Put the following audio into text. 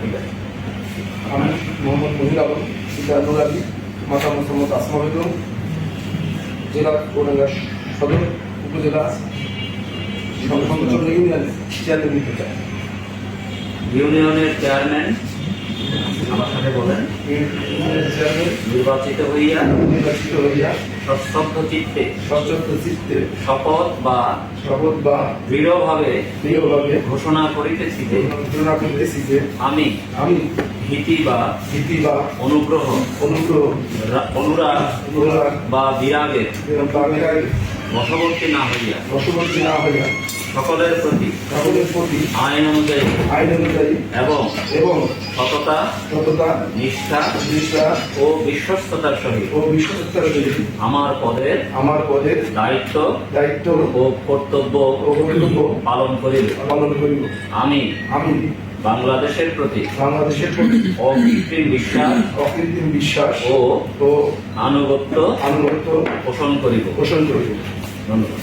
আমি মোহাম্মদ মহিল আলম আলী মাতা মোহাম্মদ আসমা বেগম, জেলা কোরঙ্গা সদর, উপজেলা সংসদ ইউনিয়ন চেয়ারম্যান ইউনিয়নের চেয়ারম্যান আমার সাথে বলেন। নির্বাচিত হইয়া নির্বাচিত হইয়া সশ্রদ্ধ চিত্তে সচেতন চিত্তে শপথ বা শপথ বা দৃঢ়ভাবে দৃঢ়ভাবে ঘোষণা করিতেছি যে ঘোষণা করতেছি যে আমি আমি ভীতি বা ভীতি বা অনুগ্রহ অনুগ্রহ অনুরাগ অনুরাগ বা বিরাগের বশবর্তী না হইয়া বশবর্তী না হইয়া সকলের প্রতি সকলের প্রতি আইন অনুযায়ী আইন অনুযায়ী এবং এবং সততা সততা নিষ্ঠা নিষ্ঠা ও বিশ্বস্ততার সহিত ও বিশ্বস্ততার সহিত আমার পদের আমার পদের দায়িত্ব দায়িত্ব ও কর্তব্য ও কর্তব্য পালন করিব। পালন করিব। আমি আমি বাংলাদেশের প্রতি বাংলাদেশের প্রতি অকৃত্রিম বিশ্বাস অকৃত্রিম বিশ্বাস ও ও আনুগত্য আনুগত্য পোষণ করিব। পোষণ করিব। ধন্যবাদ।